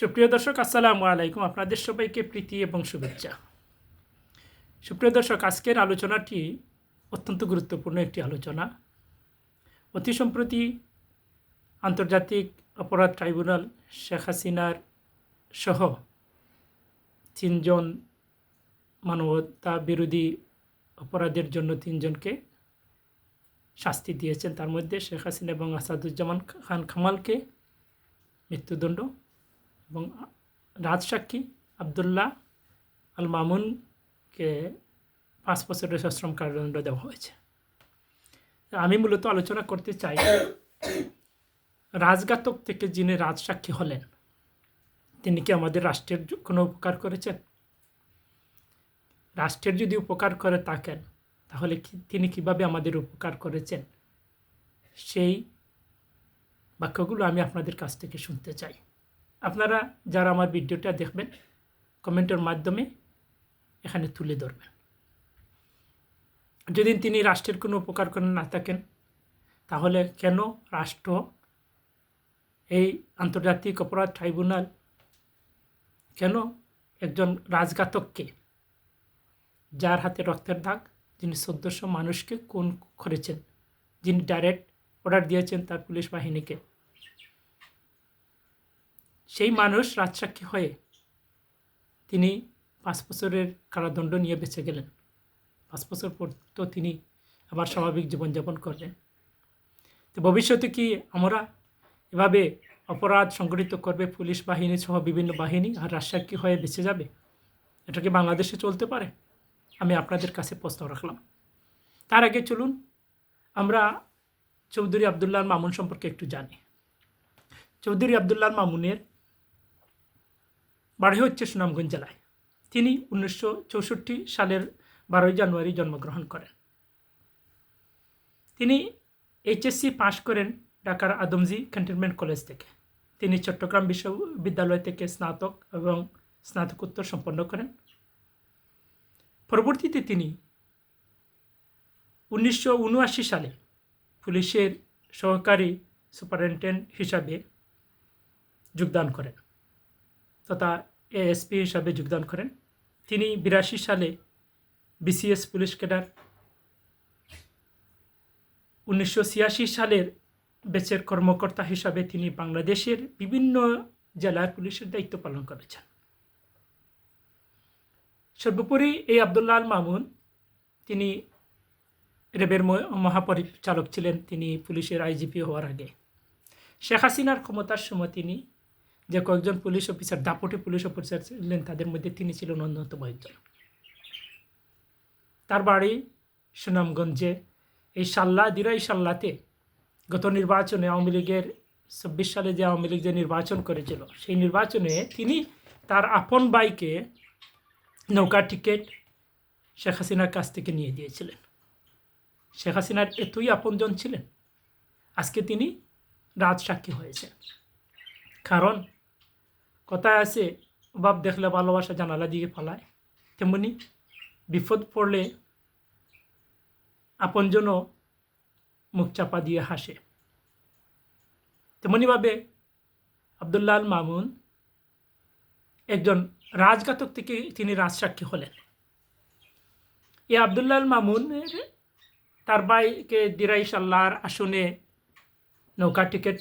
সুপ্রিয় দর্শক, আসসালামু আলাইকুম। আপনাদের সবাইকে প্রীতি এবং শুভেচ্ছা। সুপ্রিয় দর্শক, আজকের আলোচনাটি অত্যন্ত গুরুত্বপূর্ণ একটি আলোচনা। অতি সম্প্রতি আন্তর্জাতিক অপরাধ ট্রাইব্যুনাল শেখ হাসিনার সহ তিনজন মানবতা বিরোধী অপরাধের জন্য তিনজনকে শাস্তি দিয়েছেন। তার মধ্যে শেখ হাসিনা এবং আসাদুজ্জামান খান খামালকে মৃত্যুদণ্ড এবং রাজসাক্ষী আবদুল্লাহ আল মামুনকে পাঁচ বছরের সশ্রম কারাদণ্ড দেওয়া হয়েছে। আমি মূলত আলোচনা করতে চাই রাজঘাতক থেকে যিনি রাজসাক্ষী হলেন, তিনি কি আমাদের রাষ্ট্রের কোনো উপকার করেছেন? রাষ্ট্রের যদি উপকার করে থাকেন, তাহলে তিনি কীভাবে আমাদের উপকার করেছেন? সেই বাক্যগুলো আমি আপনাদের কাছ থেকে শুনতে চাই। আপনারা যারা আমার ভিডিওটা দেখবেন, কমেন্টের মাধ্যমে এখানে তুলে ধরবেন। যদি তিনি রাষ্ট্রের কোনো উপকার করে না থাকেন, তাহলে কেন রাষ্ট্র এই আন্তর্জাতিক অপরাধ ট্রাইব্যুনাল কেন একজন রাজঘাতককে, যার হাতে রক্তের দাগ, যিনি চোদ্দশো মানুষকে খুন করেছেন, যিনি ডাইরেক্ট অর্ডার দিয়েছেন তার পুলিশ বাহিনীকে? সেই মানুষ রাজসাক্ষী হয়ে তিনি পাঁচ বছরের কারাদণ্ড নিয়ে বেঁচে গেলেন। পাঁচ বছর পর তো তিনি আবার স্বাভাবিক জীবনযাপন করলেন। তো ভবিষ্যতে কি আমরা এভাবে অপরাধ সংগঠিত করবে, পুলিশ বাহিনী সহ বিভিন্ন বাহিনী আর রাজসাক্ষী হয়ে বেঁচে যাবে? এটা কি বাংলাদেশে চলতে পারে? আমি আপনাদের কাছে প্রশ্ন রাখলাম। তার আগে চলুন, আমরা চৌধুরী আবদুল্লাহ মামুন সম্পর্কে একটু জানি। চৌধুরী আবদুল্লাহ মামুনের বাড়ি হচ্ছে সুনামগঞ্জ জেলায়। তিনি উনিশশো চৌষট্টি সালের বারোই জানুয়ারি জন্মগ্রহণ করেন। তিনি এইচএসসি পাশ করেন ঢাকার আদমজি ক্যান্টনমেন্ট কলেজ থেকে। তিনি চট্টগ্রাম বিশ্ববিদ্যালয় থেকে স্নাতক এবং স্নাতকোত্তর সম্পন্ন করেন। পরবর্তীতে তিনি উনিশশো উনআশি সালে পুলিশের সহকারী সুপারিনটেন্ডেন্ট হিসাবে যোগদান করেন। তথা এএসপি হিসাবে যোগদান করেন। তিনি বিরাশি সালে বিসিএস পুলিশ ক্যাডার। উনিশশো ছিয়াশি সালের বেচের কর্মকর্তা হিসাবে তিনি বাংলাদেশের বিভিন্ন জেলার পুলিশের দায়িত্ব পালন করেছেন। সর্বোপরি এই আবদুল্লাহ আল মামুন, তিনি রেবের মহাপরিচালক ছিলেন। তিনি পুলিশের আইজিপি হওয়ার আগে। শেখ হাসিনার ক্ষমতার সময় তিনি যে কয়েকজন পুলিশ অফিসার, দাপটে পুলিশ অফিসার ছিলেন, তাদের মধ্যে তিনি ছিলেন অন্যতম একজন। তার বাড়ি সুনামগঞ্জে। এই সাল্লা দিরাই সাল্লাতে গত নির্বাচনে আওয়ামী লীগের চব্বিশ সালে যে আওয়ামী লীগ যে নির্বাচন করেছিল, সেই নির্বাচনে তিনি তার আপন বাইকে নৌকা টিকিট শেখ হাসিনার কাছ থেকে নিয়ে দিয়েছিলেন। শেখ হাসিনার এতই আপনজন ছিলেন, আজকে তিনি রাজসাক্ষী হয়েছেন। কারণ কথায় আছে, অভাব দেখলে ভালোবাসা জানালা দিকে পালায় তেমনি বিপদ পড়লে আপনজনও মুখ চাপা দিয়ে হাসে। তেমনিভাবে আবদুল্লাহ আল মামুন একজন রাজঘাতক থেকে তিনি রাজসাক্ষী হলেন। এই আবদুল্লাহ আল মামুনের তার ভাইকে দিরাই সাল্লাহর আসনে নৌকা টিকিট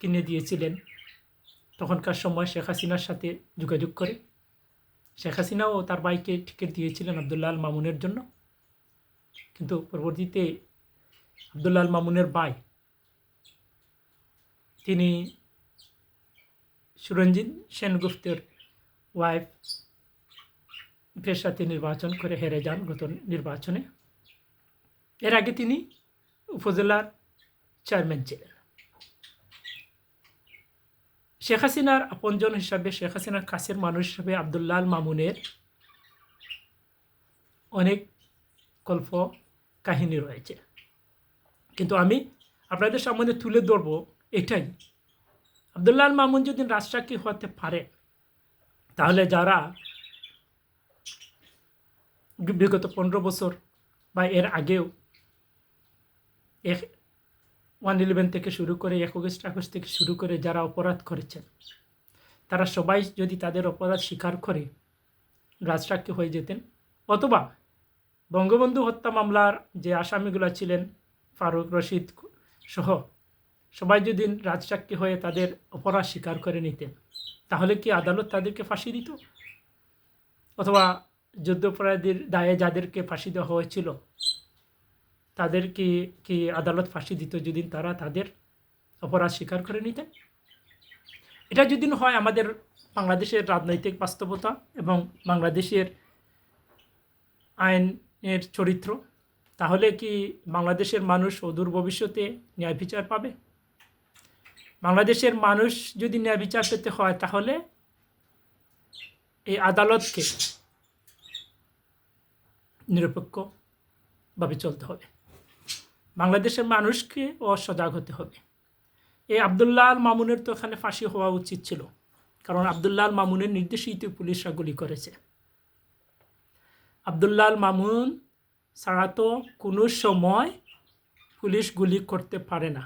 কিনে দিয়েছিলেন। তখনকার সময় শেখ হাসিনার সাথে যোগাযোগ করে। শেখ হাসিনাও তার ভাইকে টিকিট দিয়েছিলেন আবদুল্লাহ আল মামুনের জন্য। কিন্তু পরবর্তীতে আবদুল্লাহ আল মামুনের ভাই, তিনি সুরঞ্জিত সেনগুপ্তের ওয়াইফ এর সাথে নির্বাচন করে হেরে যান গত নির্বাচনে। এর আগে তিনি উপজেলার চেয়ারম্যান ছিলেন। শেখ হাসিনার আপনজন হিসাবে, শেখ হাসিনার কাছের মানুষ হিসাবে আবদুল্লাহ মামুনের অনেক গল্প কাহিনী রয়েছে। কিন্তু আমি আপনাদের সামনে তুলে ধরব এটাই। আবদুল্লাহ মামুন যদি রাজসাক্ষী হতে পারে, তাহলে যারা বিগত পনেরো বছর বা এর আগেও ওয়ান ইলেভেন থেকে শুরু করে এক অগস্ট আগস্ট থেকে শুরু করে যারা অপরাধ করেছেন তারা সবাই যদি তাদের অপরাধ স্বীকার করে রাজসাক্ষী হয়ে যেতেন, অথবা বঙ্গবন্ধু হত্যা মামলার যে আসামিগুলো ছিলেন, ফারুক রশিদ সহ সবাই যদি রাজসাক্ষী হয়ে তাদের অপরাধ স্বীকার করে নিতেন, তাহলে কি আদালত তাদেরকে ফাঁসি দিত? অথবা যুদ্ধাপরাধীর দায়ে যাদেরকে ফাঁসি দেওয়া হয়েছিল তাদের কি কি আদালত ফাঁসি দিত যদি তারা তাদের অপরাধ স্বীকার করে নিতেন? এটা যদি হয় আমাদের বাংলাদেশের রাজনৈতিক বাস্তবতা এবং বাংলাদেশের আইনের চরিত্র, তাহলে কি বাংলাদেশের মানুষ অদূর ভবিষ্যতে ন্যায় বিচার পাবে? বাংলাদেশের মানুষ যদি ন্যায় বিচার পেতে হয়, তাহলে এই আদালতকে নিরপেক্ষভাবে চলতে হবে। বাংলাদেশের মানুষকে অসজাগ হতে হবে। এই আবদুল্লাহ আল মামুনের তো এখানে ফাঁসি হওয়া উচিত ছিল, কারণ আবদুল্লাহ আল মামুনের নির্দেশিত পুলিশরা গুলি করেছে। আবদুল্লাহ আল মামুন ছাড়া তো কোনো সময় পুলিশ গুলি করতে পারে না।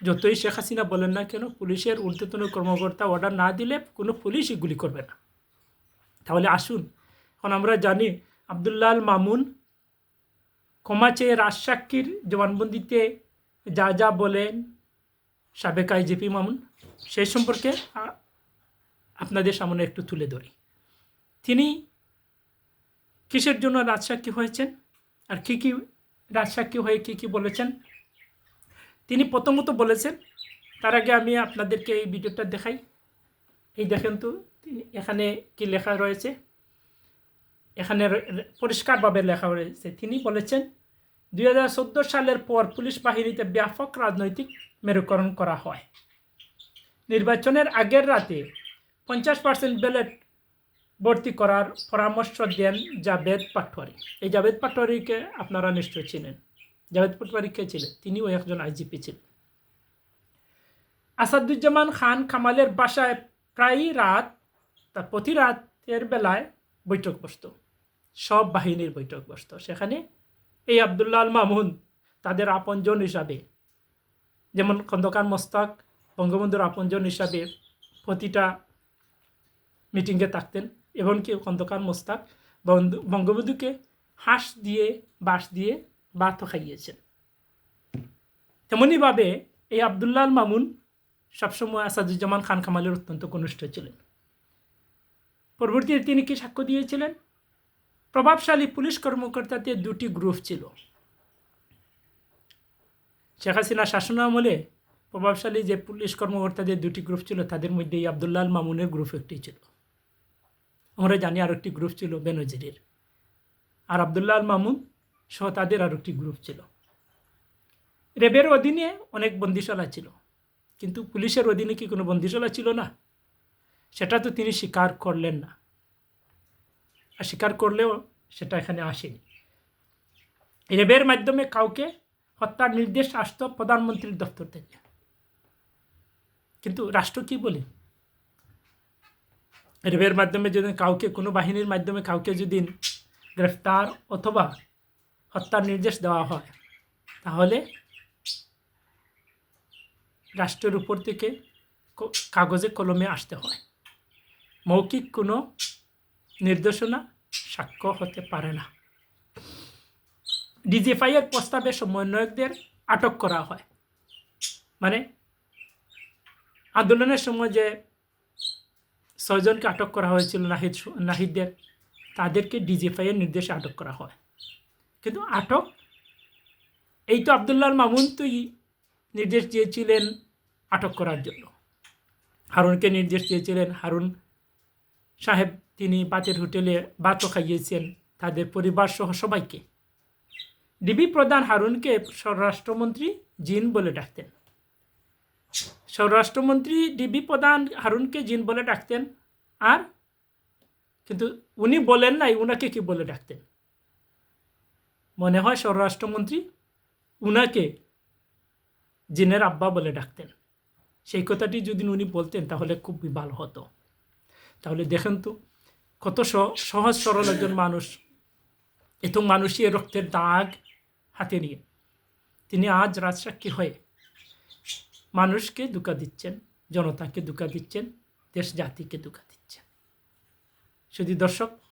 যতই শেখ হাসিনা বলেন না কেন, পুলিশের ঊর্ধ্বতন কর্মকর্তা অর্ডার না দিলে কোনো পুলিশই গুলি করবে না। তাহলে আসুন, এখন আমরা জানি আবদুল্লাহ আল মামুন ক্ষমা চেয়ে রাজসাক্ষীর জবানবন্দিতে যা যা বলেন সাবেক আইজিপি মামুন সেই সম্পর্কে আপনাদের সামনে একটু তুলে ধরি। তিনি কিসের জন্য রাজসাক্ষী হয়েছেন আর কী কী রাজসাক্ষী হয়ে কী কী বলেছেন? তিনি প্রথমত বলেছেন, তার আগে আমি আপনাদেরকে এই ভিডিওটা দেখাই। এই দেখেন তো এখানে কি লেখা রয়েছে? এখানে পরিষ্কারভাবে লেখা রয়েছে। তিনি বলেছেন, দুই হাজার চোদ্দ সালের পর পুলিশ বাহিনীতে ব্যাপক রাজনৈতিক মেরুকরণ করা হয়। নির্বাচনের আগের রাতে পঞ্চাশ পার্সেন্ট ব্যালেট ভর্তি করার পরামর্শ দেন জাভেদ পাটোয়ারি। এই জাভেদ পাটোয়ারিকে আপনারা নিশ্চয় চিনেন। জাভেদ পাটোয়ারি কে ছিলেন? তিনিও একজন আইজিপি ছিলেন। আসাদুজ্জামান খান কামালের বাসায় প্রায়ই রাত তার প্রতি রাতের বেলায় বৈঠক বসত। সব বাহিনীর বৈঠক বসত। সেখানে এই আবদুল্লাহ আল মামুন তাদের আপনজন হিসাবে, যেমন খন্দকার মোস্তাক, বঙ্গবন্ধুর আপনজন হিসাবে প্রতিটা মিটিংয়ে থাকতেন, এমনকি খন্দকার মোস্তাক বন্ধু- বঙ্গবন্ধুকে হাঁস দিয়ে, বাঁশ দিয়ে ভাতও খাইয়েছেন। তেমনইভাবে এই আবদুল্লাহ মামুন সবসময় আসাদুজ্জামান খান কামালের অত্যন্ত ঘনিষ্ঠ ছিলেন। পরবর্তীতে তিনি কি সাক্ষ্য দিয়েছিলেন? প্রভাবশালী পুলিশ কর্মকর্তাতে দুটি গ্রুপ ছিল। শেখ হাসিনা শাসনামলে প্রভাবশালী যে পুলিশ কর্মকর্তাদের দুটি গ্রুপ ছিল, তাদের মধ্যে এই আবদুল্লাহ আল মামুনের গ্রুপ একটি ছিল। আমরা জানি আর একটি গ্রুপ ছিল বেনজিরের। আর আবদুল্লাহ আল মামুন সহ তাদের আর একটি গ্রুপ ছিল। রেবের অধীনে অনেক বন্দিশালা ছিল, কিন্তু পুলিশের অধীনে কি কোনো বন্দিশালা ছিল না? সেটা তো তিনি স্বীকার করলেন না। আর স্বীকার করলেও সেটা এখানে আসেনি। রেবের মাধ্যমে কাউকে হত্যার নির্দেশ আসতো প্রধানমন্ত্রীর দপ্তর থেকে। কিন্তু রাষ্ট্র কি বলে? রেবের মাধ্যমে যদি কাউকে, কোনো বাহিনীর মাধ্যমে কাউকে যদি গ্রেফতার অথবা হত্যার নির্দেশ দেওয়া হয়, তাহলে রাষ্ট্রের উপর থেকে কাগজে কলমে আসতে হয়। মৌখিক কোনো নির্দেশনা সাক্ষ্য হতে পারে না। ডিজিএফআইয়ের প্রস্তাবে সমন্বয়কদের আটক করা হয়। মানে আন্দোলনের সময় যে ছয়জনকে আটক করা হয়েছিল নাহিদ নাহিদদের, তাদেরকে ডিজিএফআইয়ের নির্দেশে আটক করা হয়। কিন্তু আটক এই তো আবদুল্লাহ মামুন তুই নির্দেশ দিয়েছিলেন আটক করার জন্য। হারুনকে নির্দেশ দিয়েছিলেন হারুন সাহেব, তিনি বাতের হোটেলে ভাতও খাইয়েছেন, তাদের পরিবার সহ সবাইকে। ডিবি প্রধান হারুনকে স্বরাষ্ট্রমন্ত্রী জিন বলে ডাকতেন। স্বরাষ্ট্রমন্ত্রী ডিবি প্রধান হারুনকে জিন বলে ডাকতেন, আর কিন্তু উনি বলেন নাই, উনাকে কি বলে ডাকতেন? মনে হয় স্বরাষ্ট্রমন্ত্রী উনাকে জিনের আব্বা বলে ডাকতেন। সেই কথাটি যদি উনি বলতেন, তাহলে খুবই ভালো হতো। তাহলে দেখেন তো, কত সহজ সরল একজন মানুষ। এত মানুষই রক্তের দাগ হাতে নিয়ে। তিনি আজ রাজসাক্ষী হয়ে মানুষকে দুকা দিচ্ছেন, জনতাকে দুকা দিচ্ছেন দেশ জাতিকে দুকা দিচ্ছেন। শুধু দর্শক